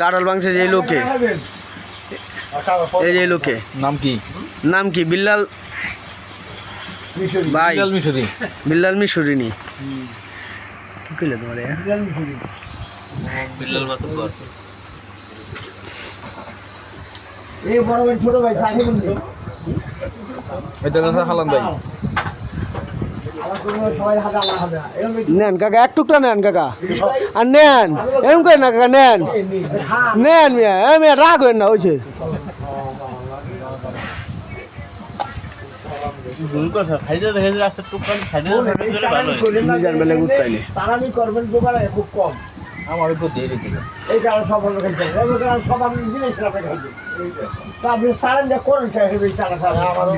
কারল মাংসে যে লোকে। এই যে লোকে। নাম কি? নাম কি? বিল্লাল ভাই। বিল্লাল মিশরি। বিল্লাল মিশুরিনি কি কইলে তোমার? বিল্লাল মাতুব্বর এই বড় ভাই ছোট ভাই এটা হালান ভাই আমার কোনো সবাই হাতে আমার হাতে না। এরকম একটু নেন কাকা এক টুকটা নেন কাকা। আর নেন এরকম করে না কাকা নেন। নেন মিয়া এ মিয়া রাগ হইন না হয়েছে করেন আমার উপর দিয়ে রেখে এই কারণে সব কারণে সব আপনি জিনিস আপনি খাইছেন তা আপনি চালান যা করেন আমার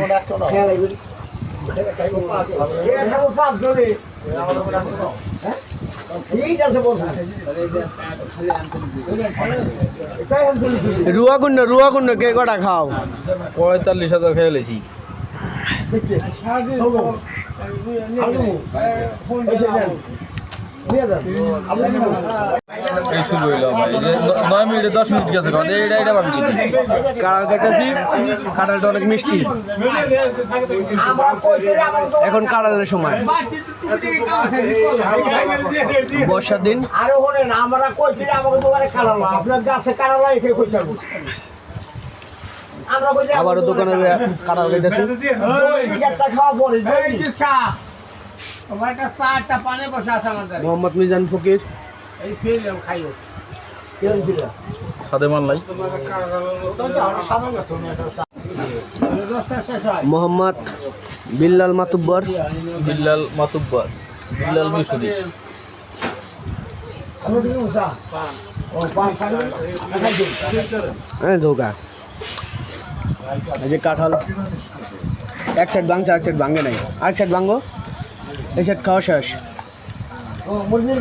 রুয়া কুণ্ড রুয়া কুণ্ড কে কটা খাও? পঁয়তাল্লিশ হাজার খেয়ে লেছি। এই শুরু হইল আমার এই যে নয় মিনিটে দশ মিনিট গেছে কারণ এইটা এটা কাঁড়ালটা অনেক মিষ্টি। এখন কাঁড়ালের সময়। বর্ষার দিন। আরও আমরা কইছি আমাকে দোকানে কাটালো আপনার গাছে কাটালো এখানে কইছি আবারও দোকানে কাঁড়াল খাইতেছি। মোহাম্মদ মিজান ফকির। মোহাম্মদ বিল্লাল মাতুব্বর। বিল্লাল মাতুব্বর। বিল্লাল মিশরি। হ্যাঁ ধোকা। এই যে কাঁঠাল। এক সাইড ভাঙছে এক সাইড ভাঙে নাই। আরেক সাইড ভাঙবো? এই সাইড খাওয়া শেষ। মুরগির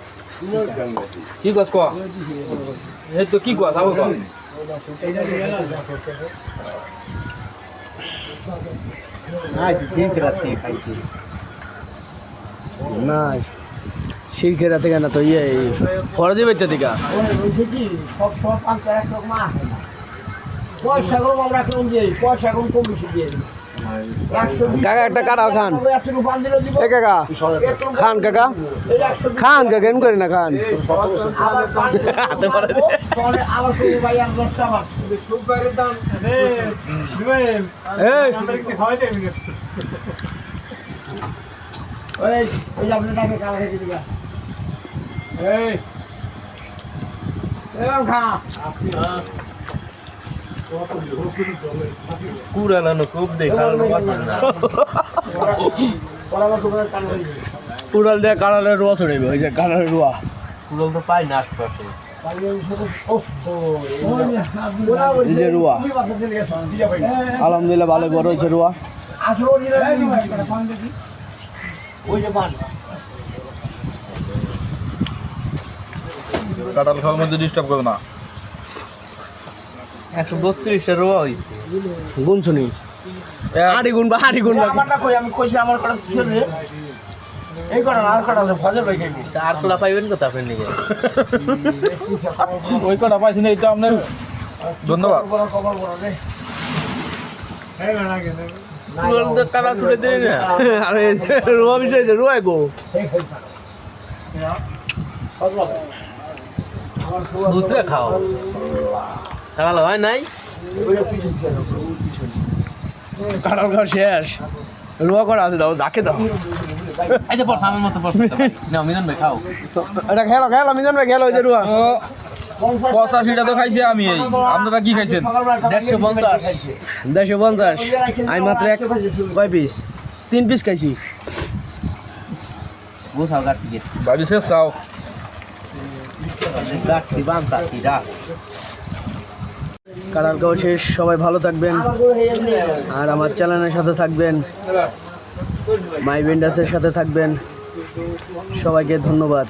কি কস কোৱা? এই তো কি কস আবো ক না শিরখেরা থেকে না তো ইয়ে ফরজি বেচা দিকা সব সব পয়সা কম আমরা কেমন দিয়ে দিই, পয়সা কম কম বেশি দিয়ে দিই। কাকা একটা কাঁঠাল খান। এ কাকা খান কাকা খান কাকা এম করে না খান আবার পাঁচ হাতে পড়ে দে। পরে আবার করব ভাই আর দশটা মাস এই ওই ওই যে আপনার টাকা কালা খেতে দিবা এই এরকম খা কুড়ালানো খুব দেখানো উড়াল দিয়ে রুয়া। ছড়াইবে ওই যে রুয়া কুড়াল তো পাই না আশপাশে। এই যে রুয়া। আলহামদুলিল্লাহ ভালো বড় হয়েছে রুয়া। কাটাল খাওয়ার মধ্যে ডিস্টার্ব করবে না। একশো বত্রিশটা রোয়া হয়েছে গুণ শুনি হাড়ি গুণ বা হাড়ি গুণ বা আমি কইছি আমার কটা ছেলে এই কটা আর কটা ফজর ভাই খাইবি আর খোলা পাইবেন কত আপনি নিজে ওই কটা পাইছি না এই তো আপনার ধন্যবাদ। ছুটে দিলি না। আরে রুয়া বিষয় রুয়া গো বুঝতে খাও। খারাপ হয় নাই? কাঁড়াল খাওয়া শেষ। রুয়া করা আছে দাও ডাকে দাও। এই যে পর সামের মতো পর। না মিলন ভাই খাও। এটা খেলো খেলো মিজান ভাই খেলো ওই যে রুয়া। পঁচাশিটা তো খাইছি আমি এই। আপনারা কি খাইছেন? দেড়শো পঞ্চাশ। দেড়শো পঞ্চাশ। আমি মাত্র এক কয় পিস তিন পিস খাইছি। বুঝাও বাড়ি শেষ চাও। গাছটি বানতাছি রাখ খাওয়া শেষ। সবাই ভালো থাকবেন। আর আমার চ্যানেলের সাথে থাকবেন। মাই বেন্ডাসের সাথে থাকবেন। সবাইকে ধন্যবাদ।